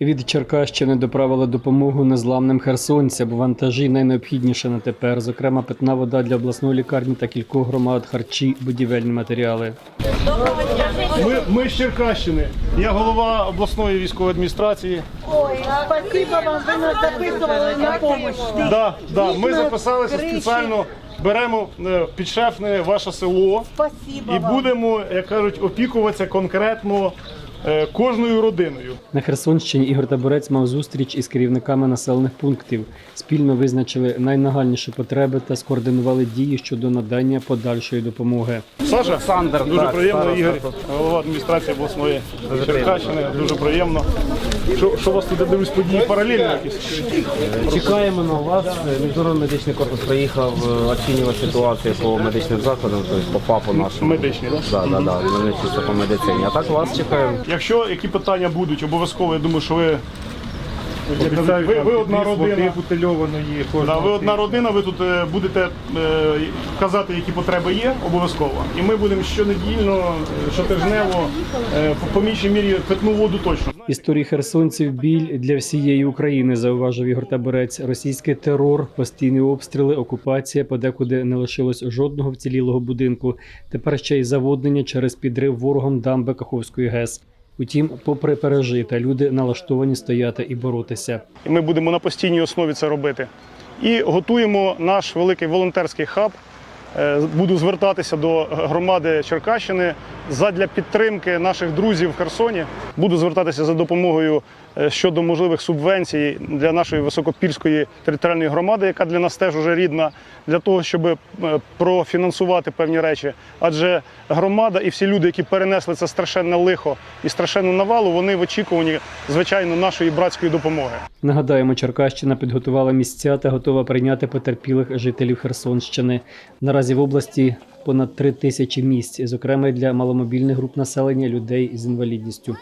Від Черкащини доправили допомогу незламним херсонцям. Вантажі найнеобхідніше на тепер, зокрема питна вода для обласної лікарні та кількох громад, харчі, будівельні матеріали. Ми, ми з Черкащини. Я голова обласної військової адміністрації. Ой, спасибо вам, ви нас записували на помощь. Да, да, ми записалися спеціально. Беремо е, підшефне ваше село Спасибо і будемо, як кажуть, опікуватися конкретно кожною родиною. На Херсонщині Ігор Таборець мав зустріч із керівниками населених пунктів. Спільно визначили найнагальніші потреби та скоординували дії щодо надання подальшої допомоги. Саша, Олександр, дуже так, приємно, староста Ігор, голова адміністрації обласної Черкащини. Дуже приємно. Що, що у вас тут дивлюсь події паралельно якісь? Чекаємо на вас. Міжнародний медичний корпус приїхав е, оцінювати ситуацію по медичним закладам, тобто по ФАПу нашому. Медичні, так? Да, да, да, чисто по медицині. А так вас чекаємо. Якщо які питання будуть, обов'язково, я думаю, що ви, ви, ви одна родина. бутильованої Да, ви одна родина, ви тут е, будете е, казати, які потреби є, обов'язково. І ми будемо щонедільно, е, щотижнево, е, по, по меншій мірі питну воду точно. Історії херсонців біль для всієї України, зауважив Ігор Таборець. Російський терор, постійні обстріли, окупація, подекуди не лишилось жодного вцілілого будинку. Тепер ще й заводнення через підрив ворогом дамби Каховської ГЕС. Утім, попри пережити люди налаштовані стояти і боротися. Ми будемо на постійній основі це робити. І готуємо наш великий волонтерський хаб. Е, Буду звертатися до громади Черкащини задля підтримки наших друзів в Херсоні. Буду звертатися за допомогою е, щодо можливих субвенцій для нашої високопільської територіальної громади, яка для нас теж уже рідна, для того, щоб е, профінансувати певні речі. Адже громада і всі люди, які перенесли це страшенне лихо і страшенну навалу, вони в очікуванні, звичайно, нашої братської допомоги. Нагадаємо, Черкащина підготувала місця та готова прийняти потерпілих жителів Херсонщини. Наразі в області понад три тисячі місць, зокрема для маломобільних груп населення людей з інвалідністю.